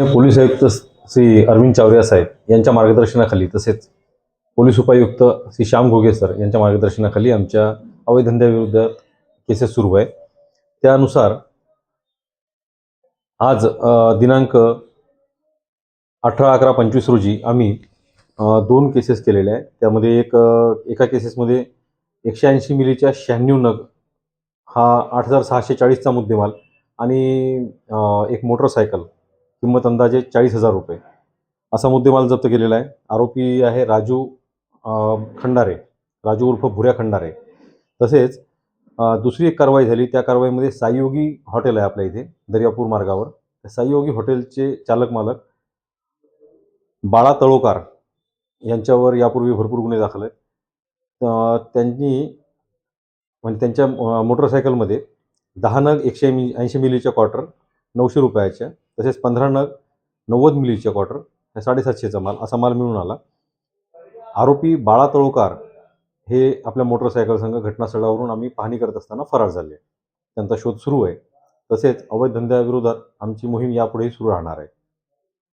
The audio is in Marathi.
पोलीस आयुक्त श्री अरविंद चावरिया साहेब यांच्या मार्गदर्शनाखाली तसेच पोलीस उपायुक्त श्री श्याम घोगे सर यांच्या मार्गदर्शनाखाली आमच्या अवैधंद्याविरुद्ध केसेस सुरू आहे. त्यानुसार आज दिनांक अठरा अकरा पंचवीस रोजी आम्ही दोन केसेस केलेल्या आहेत. त्यामध्ये एक एका केसेसमध्ये एकशे ऐंशी मिलीच्या शहाण्णव नग हा आठ हजार सहाशे चाळीसचा मुद्देमाल आणि एक मोटरसायकल किंमत अंदाजे चाळीस हजार रुपये. असा मुद्देमाल जप्त केलेला आहे. आरोपी आहे राजू खंडारे. राजू उर्फ भुऱ्या खंडारे. तसेच दुसरी एक कारवाई झाली. त्या कारवाईमध्ये साईयोगी हॉटेल आहे आपल्या इथे दर्यापूर मार्गावर. त्या साईयोगी हॉटेलचे चालक मालक बाळा तळोकार यांच्यावर यापूर्वी भरपूर गुन्हे दाखल आहेत. त्यांनी म्हणजे त्यांच्या मोटरसायकलमध्ये दहा नग एकशे ऐंशी मिलीच्या क्वार्टर नऊशे रुपयाच्या तसेच पंधरा नग नव्वद मिलीच्या क्वार्टर ह्या साडेसातशेचा माल असा माल मिळून आला. आरोपी बाळा तळोकार हे आपल्या मोटरसायकलसंघ घटनास्थळावरून आम्ही पाहणी करत असताना फरार झाले. त्यांचा शोध सुरू आहे. तसेच अवैध धंद्याविरोधात आमची मोहीम यापुढेही सुरू राहणार आहे.